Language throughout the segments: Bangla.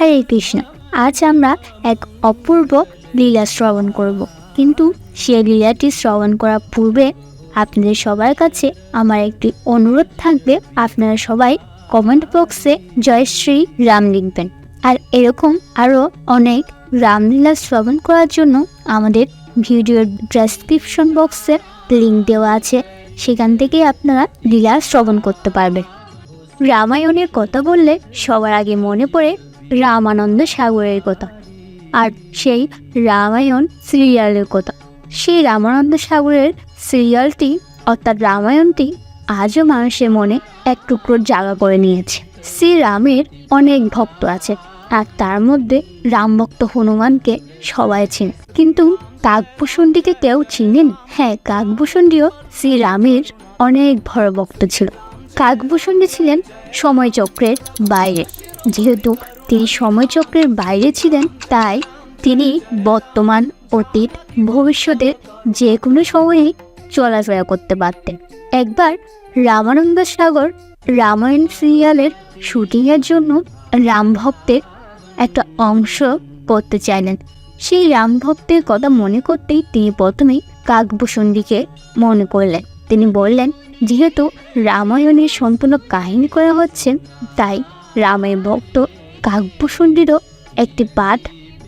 হরে কৃষ্ণ। আজ আমরা এক অপূর্ব লীলা শ্রবণ করব। কিন্তু সেই লীলাটি শ্রবণ করার পূর্বে আপনাদের সবার কাছে আমার একটি অনুরোধ থাকবে। আপনারা সবাই কমেন্ট বক্সে জয় শ্রী রাম লিখবেন। আর এরকম আরও অনেক রামলীলা শ্রবণ করার জন্য আমাদের ভিডিওর ডেসক্রিপশন বক্সে লিঙ্ক দেওয়া আছে। সেখান থেকে আপনারা লীলা শ্রবণ করতে পারবেন। রামায়ণের কথা বললে সবার আগে মনে পড়ে রামানন্দ সাগরের কথা আর সেই রামায়ণ সিরিয়ালের কথা। সেই রামানন্দ সাগরের সিরিয়ালটি অর্থাৎ রামায়ণটি আজও মানুষের মনে এক টুকরো জায়গা করে নিয়েছে। শ্রীরামের অনেক ভক্ত আছে আর তার মধ্যে রাম ভক্ত হনুমানকে সবাই চেনে। কিন্তু কাকভূষণটিকে কেউ চিনেন? হ্যাঁ কাকভূষণটিও শ্রীরামের অনেক বড় ভক্ত ছিল। কাকভূষণটি ছিলেন সময়চক্রের বাইরে। যেহেতু তিনি সময়চক্রের বাইরে ছিলেন, তাই তিনি বর্তমান অতীত, ভবিষ্যতের যে কোনো সময়েই চলাফেরা করতে পারতেন। একবার রামানন্দ সাগর রামায়ণ সিরিয়ালের শুটিংয়ের জন্য রাম ভক্তের একটা অংশ করতে চাইলেন। সেই রাম ভক্তের কথা মনে করতেই তিনি প্রথমেই কাকভূষণটিকে মনে করলেন। তিনি বললেন, যেহেতু রামায়ণের সম্পূর্ণ কাহিনী করা হচ্ছে, তাই রামের ভক্ত কাকভূষণটিরও একটি পাঠ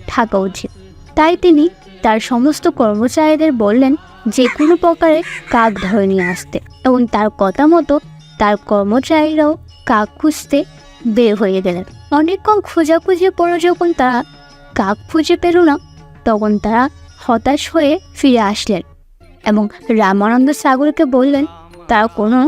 থাকা উচিত। তাই তিনি তার সমস্ত কর্মচারীদের বললেন যে কোনো প্রকারে কাক ধরে নিয়ে আসতে এবং তার কথা মতো তার কর্মচারীরাও কাক খুঁজতে বের হয়ে গেলেন। অনেকক্ষণ খোঁজাখুঁজি পরে যখন তারা কাক খুঁজে পেল না, তখন তারা হতাশ হয়ে ফিরে আসলেন এবং রামানন্দ সাগরকে বললেন, তারা কোনো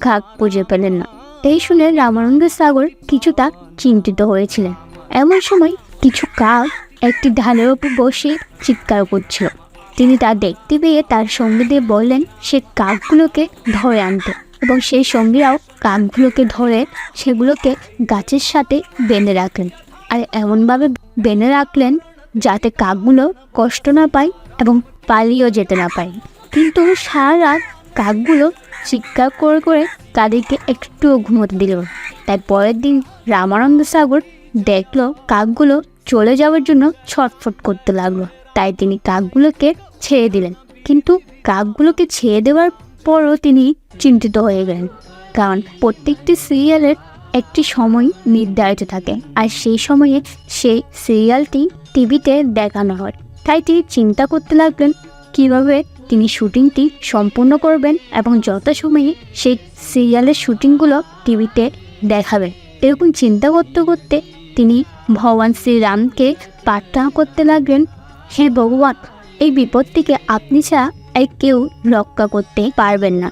কাক খুঁজে পেলেন না। এই শুনে রামানন্দ সাগর কিছুটা চিন্তিত হয়েছিলেন। এমন সময় কিছু কাক একটি ঢালের উপর বসে চিৎকার করছিল। তিনি তা দেখতে পেয়ে তার সঙ্গীদের বললেন, সে কাকগুলোকে ধরে আনতে। এবং সেই সঙ্গীরাও কাকগুলোকে ধরে সেগুলোকে গাছের সাথে বেঁধে রাখলেন। আর এমনভাবে বেঁধে রাখলেন যাতে কাকগুলো কষ্ট না পায় এবং পালিয়েও যেতে না পায়। কিন্তু সারা রাত কাকগুলো চিৎকার করে করে তাদেরকে একটুও ঘুমোতে দিল তাই পরের দিন রামানন্দ সাগর দেখল কাকগুলো চলে যাওয়ার জন্য ছটফট করতে লাগল। তাই তিনি কাকগুলোকে ছেড়ে দিলেন। কিন্তু কাকগুলোকে ছেড়ে দেওয়ার পরও তিনি চিন্তিত হয়ে গেলেন। কারণ প্রত্যেকটি সিরিয়ালের একটি সময় নির্ধারিত থাকে আর সেই সময়ে সেই সিরিয়ালটি টিভিতে দেখানো হয়। তাই তিনি চিন্তা করতে লাগলেন, কীভাবে তিনি শুটিংটি সম্পূর্ণ করবেন এবং যথাসময়ে সেই সিরিয়ালের শুটিংগুলো টিভিতে দেখাবেন। এরকম চিন্তা করতে করতে তিনি ভগবান শ্রীরামকে প্রার্থনা করতে লাগলেন, হে ভগবান, এই বিপদ থেকে আপনি ছাড়া আর কেউ রক্ষা করতে পারবেন না।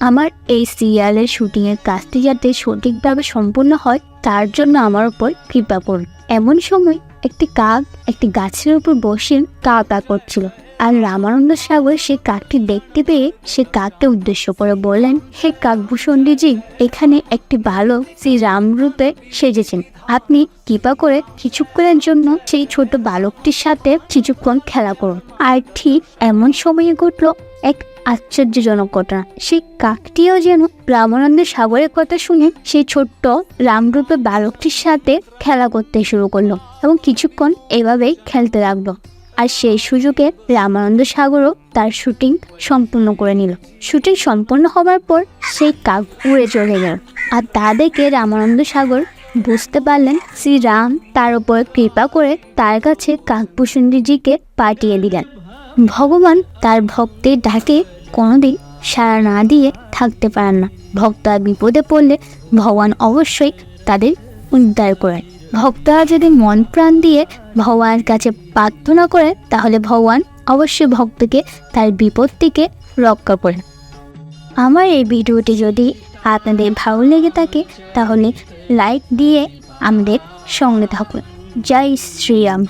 আমার এই সিরিয়ালের শুটিংয়ের কাজটি যাতে সঠিকভাবে সম্পূর্ণ হয়, তার জন্য আমার উপর কৃপা করুন। এমন সময় একটি কাক একটি গাছের উপর বসে কা করছিল। আর রামানন্দ সাগর সে কাকটি দেখতে পেয়ে সে কাককে উদ্দেশ্য করে বললেন, হে কাকভূষণডিজি এখানে একটি ভালো শ্রী রাম রূপে সেজেছেন। আপনি কৃপা করে কিছুক্ষণের জন্য সেই ছোট বালকটির সাথে কিছুক্ষণ খেলা করুন। আর ঠিক এমন সময়ে ঘটলো এক আশ্চর্যজনক ঘটনা। সেই কাকটিও যেন রামানন্দ সাগরের কথা শুনে সেই ছোট্ট রামরূপে বালকটির সাথে খেলা করতে শুরু করল এবং কিছুক্ষণ এভাবেই খেলতে লাগল। আর সেই সুযোগে রামানন্দ সাগরও তার শুটিং সম্পূর্ণ করে নিল। শুটিং সম্পূর্ণ হবার পর সেই কাক উড়ে চলে গেল। আর তা দেখে রামানন্দ সাগর বুঝতে পারলেন শ্রীরাম তার উপর কৃপা করে তার কাছে কাকভূষণজিকে পাঠিয়ে দিলেন। ভগবান তার ভক্তের ডাকে কোনোদিন সাড়া না দিয়ে থাকতে পারেন না। ভক্তরা বিপদে পড়লে ভগবান অবশ্যই তাদের উদ্ধার করেন। ভক্তরা যদি মন প্রাণ দিয়ে ভগবানের কাছে প্রার্থনা করে তাহলে ভগবান অবশ্যই ভক্তকে তার বিপত্তিকে রক্ষা করেন। আমার এই ভিডিওটি যদি আপনাদের ভালো লেগে থাকে, তাহলে লাইক দিয়ে আমাদের সঙ্গে থাকুন। জয় শ্রীরাম।